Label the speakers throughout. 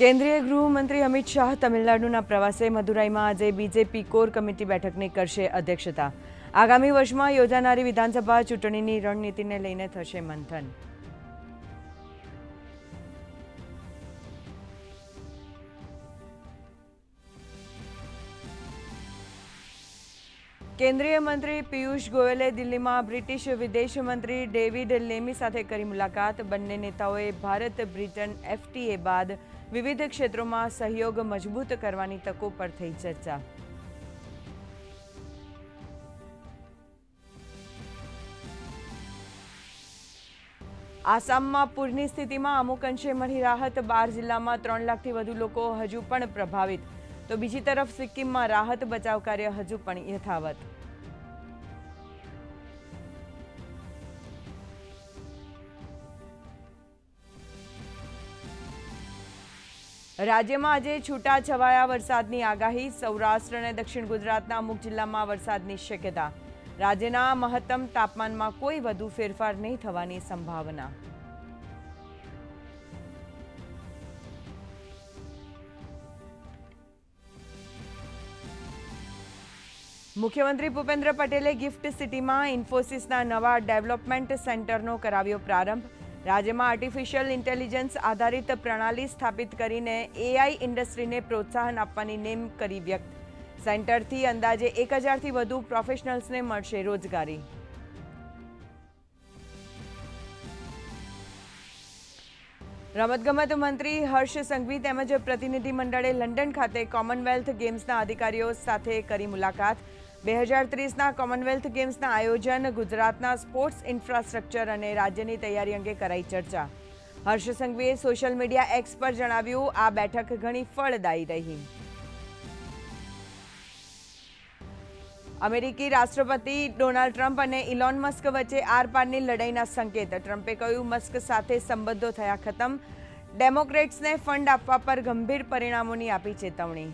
Speaker 1: કેન્દ્રીય ગૃહમંત્રી અમિત શાહ તમિલનાડુના પ્રવાસે મદુરાઈમાં આજે બીજેપી કોર કમિટી બેઠકની કરશે અધ્યક્ષતા. આગામી વર્ષમાં યોજાનારી વિધાનસભા ચૂંટણીની રણનીતિને લઈને થશે મંથન. કેન્દ્રીય મંત્રી પિયુષ ગોયલે દિલ્હીમાં બ્રિટિશ વિદેશ મંત્રી ડેવિડ લેમી સાથે કરી મુલાકાત. બંને નેતાઓએ ભારત, બ્રિટન, એફટીએ બાદ વિવિધ ક્ષેત્રોમાં સહયોગ મજબૂત કરવાની તકો પર થઈ ચર્ચા. આસામમાં પૂરની સ્થિતિમાં અમુક અંશે મળી રાહત. બાર જિલ્લામાં ત્રણ લાખથી વધુ લોકો હજુ પણ પ્રભાવિત. તો બીજી તરફ સિક્કિમમાં રાહત બચાવ કાર્ય હજુ પણ યથાવત. રાજ્યમાં આજે છૂટા છવાયા વરસાદની આગાહી. સૌરાષ્ટ્ર અને દક્ષિણ ગુજરાતના અમુક જિલ્લામાં વરસાદની શક્યતા. રાજ્યના મહત્તમ તાપમાનમાં કોઈ વધુ ફેરફાર નહીં થવાની સંભાવના. મુખ્યમંત્રી ભૂપેન્દ્ર પટેલે ગિફ્ટ સિટીમાં ઇન્ફોસિસના નવા ડેવલપમેન્ટ સેન્ટરનો કરાવ્યો પ્રારંભ. રાજ્યમાં આર્ટિફિશિયલ ઇન્ટેલિજન્સ આધારિત પ્રણાલી સ્થાપિત કરીને એઆઈ ઇન્ડસ્ટ્રીને પ્રોત્સાહન આપવાની નેમ કરી વ્યક્ત. સેન્ટરથી અંદાજે એક હજારથી વધુ પ્રોફેશનલ્સને મળશે રોજગારી. રમતગમત મંત્રી હર્ષ સંઘવી તેમજ પ્રતિનિધિ મંડળે લંડન ખાતે કોમનવેલ્થ ગેમ્સના અધિકારીઓ સાથે કરી મુલાકાત. બે હજાર ત્રીસના કોમનવેલ્થ ગેમ્સના આયોજન ગુજરાતના સ્પોર્ટ્સ ઇન્ફ્રાસ્ટ્રક્ચર અને રાજ્યની તૈયારી અંગે કરાઈ ચર્ચા. હર્ષ સંઘવીએ સોશિયલ મીડિયા એક્સ પર જણાવ્યું, આ બેઠક ઘણી ફળદાયી રહી. અમેરિકી રાષ્ટ્રપતિ ડોનાલ્ડ ટ્રમ્પ અને ઇલોન મસ્ક વચ્ચે આરપારની લડાઈના સંકેત. ટ્રમ્પે કહ્યું, મસ્ક સાથે સંબંધો થયા ખતમ. ડેમોક્રેટ્સને ફંડ આપવા પર ગંભીર પરિણામોની આપી ચેતવણી.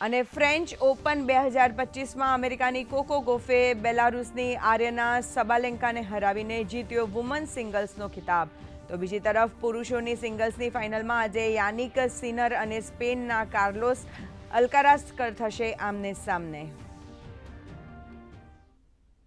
Speaker 1: અને ફ્રેન્ચ ઓપન બે હજાર પચીસમાં અમેરિકાની કોકો ગોફે બેલારુસની આર્યના સબાલેન્કાને હરાવીને જીત્યો વુમન સિંગલ્સનો ખિતાબ. તો બીજી તરફ પુરુષોની સિંગલ્સની ફાઇનલમાં આજે યાનિક સિનર અને સ્પેનના કાર્લોસ અલ્કારાસ્કર થશે આમને સામને.